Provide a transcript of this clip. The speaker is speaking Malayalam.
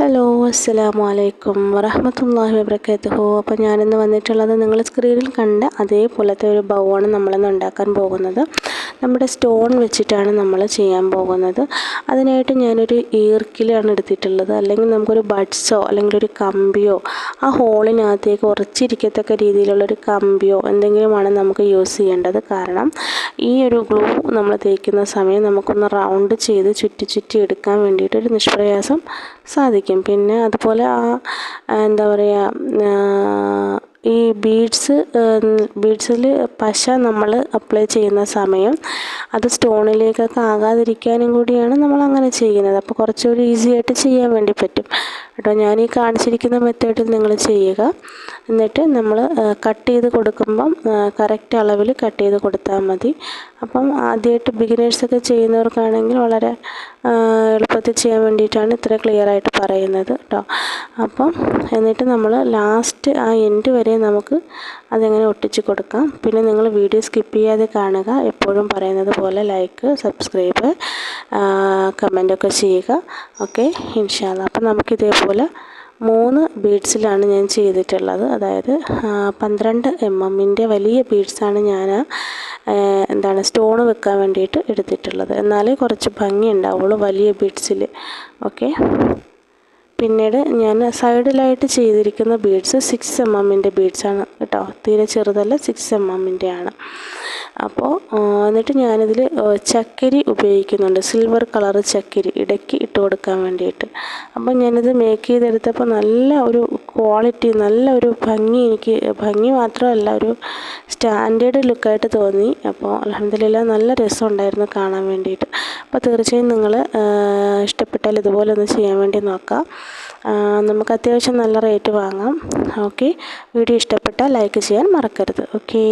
ഹലോ അസ്സലാമു അലൈക്കും വറഹമത്തല്ലാഹി വബർക്കാത്തുഹോ അപ്പോൾ ഞാനിന്ന് വന്നിട്ടുള്ളത് നിങ്ങൾ സ്ക്രീനിൽ കണ്ട അതേപോലത്തെ ഒരു ബൗവാണ് നമ്മളിന്ന് ഉണ്ടാക്കാൻ പോകുന്നത്. നമ്മുടെ സ്റ്റോൺ വെച്ചിട്ടാണ് നമ്മൾ ചെയ്യാൻ പോകുന്നത്. അതിനായിട്ട് ഞാനൊരു ഈർക്കിലാണ് എടുത്തിട്ടുള്ളത്. അല്ലെങ്കിൽ നമുക്കൊരു ബഡ്സോ അല്ലെങ്കിൽ ഒരു കമ്പിയോ ആ ഹോളിനകത്തേക്ക് ഉറച്ചിരിക്കത്തക്ക രീതിയിലുള്ളൊരു കമ്പിയോ എന്തെങ്കിലുമാണ് നമുക്ക് യൂസ് ചെയ്യേണ്ടത്. കാരണം ഈ ഒരു ഗ്ലൂ നമ്മൾ തേക്കുന്ന സമയം നമുക്കൊന്ന് റൗണ്ട് ചെയ്ത് ചുറ്റി ചുറ്റി എടുക്കാൻ വേണ്ടിയിട്ട് ഒരു നിഷ്പ്രയാസം സാധിക്കും. പിന്നെ അതുപോലെ ആ എന്താ പറയുക ഈ ബീഡ്സ് ബീഡ്സിൽ പശ നമ്മൾ അപ്ലൈ ചെയ്യുന്ന സമയം അത് സ്റ്റോണിലേക്കൊക്കെ ആകാതിരിക്കാനും കൂടിയാണ് നമ്മൾ അങ്ങനെ ചെയ്യുന്നത്. അപ്പോൾ കുറച്ചുകൂടി ഈസി ആയിട്ട് ചെയ്യാൻ വേണ്ടി പറ്റും. കേട്ടോ ഞാൻ ഈ കാണിച്ചിരിക്കുന്ന മെത്തേഡിൽ നിങ്ങൾ ചെയ്യുക. എന്നിട്ട് നമ്മൾ കട്ട് ചെയ്ത് കൊടുക്കുമ്പം കറക്റ്റ് അളവിൽ കട്ട് ചെയ്ത് കൊടുത്താൽ മതി. അപ്പം ആദ്യമായിട്ട് ബിഗിനേഴ്സൊക്കെ ചെയ്യുന്നവർക്കാണെങ്കിൽ വളരെ എളുപ്പത്തിൽ ചെയ്യാൻ വേണ്ടിയിട്ടാണ് ഇത്ര ക്ലിയർ ആയിട്ട് പറയുന്നത്. കേട്ടോ. അപ്പം എന്നിട്ട് നമ്മൾ ലാസ്റ്റ് ആ എൻഡ് വരെ നമുക്ക് അതെങ്ങനെ ഒട്ടിച്ച് കൊടുക്കാം. പിന്നെ നിങ്ങൾ വീഡിയോ സ്കിപ്പ് ചെയ്യാതെ കാണുക. എപ്പോഴും പറയുന്നത് പോലെ ലൈക്ക് സബ്സ്ക്രൈബ് കമന്റൊക്കെ ചെയ്യുക. ഓക്കെ ഇൻഷാല്ല അപ്പം നമുക്കിതേപോലെ മൂന്ന് ബീഡ്സിലാണ് ഞാൻ ചെയ്തിട്ടുള്ളത്. അതായത് പന്ത്രണ്ട് എം എമ്മിന്റെ വലിയ ബീഡ്സാണ് ഞാൻ എന്താണ് സ്റ്റോൺ വെക്കാൻ വേണ്ടിയിട്ട് എടുത്തിട്ടുള്ളത്. എന്നാലേ കുറച്ച് ഭംഗി ഉണ്ടാവുള്ളൂ വലിയ ബീഡ്സിൽ ഓക്കെ പിന്നീട് ഞാൻ സൈഡിലായിട്ട് ചെയ്തിരിക്കുന്ന ബീഡ്സ് സിക്സ് എം എമ്മിന്റെ ബീഡ്സാണ് കേട്ടോ. തീരെ ചെറുതല്ല സിക്സ് എം എമ്മിന്റെ ആണ്. അപ്പോൾ എന്നിട്ട് ഞാനിതിൽ ചക്കരി ഉപയോഗിക്കുന്നുണ്ട്. സിൽവർ കളർ ചക്കരി ഇടയ്ക്ക് ഇട്ട് കൊടുക്കാൻ വേണ്ടിയിട്ട്. അപ്പോൾ ഞാനിത് മേക്ക് ചെയ്തെടുത്തപ്പോൾ നല്ല ഒരു ക്വാളിറ്റി നല്ല ഒരു ഭംഗി എനിക്ക് ഭംഗി മാത്രമല്ല ഒരു സ്റ്റാൻഡേർഡ് ലുക്കായിട്ട് തോന്നി. അപ്പോൾ അലഹമ്മദില്ല നല്ല രസമുണ്ടായിരുന്നു കാണാൻ വേണ്ടിയിട്ട്. അപ്പോൾ തീർച്ചയായും നിങ്ങൾ ഇഷ്ടപ്പെട്ടാൽ ഇതുപോലെ ഒന്ന് ചെയ്യാൻ വേണ്ടി നോക്കാം. നമുക്ക് അത്യാവശ്യം നല്ല റേറ്റ് വാങ്ങാം. ഓക്കെ വീഡിയോ ഇഷ്ടപ്പെട്ടാൽ ലൈക്ക് ചെയ്യാൻ മറക്കരുത്. ഓക്കേ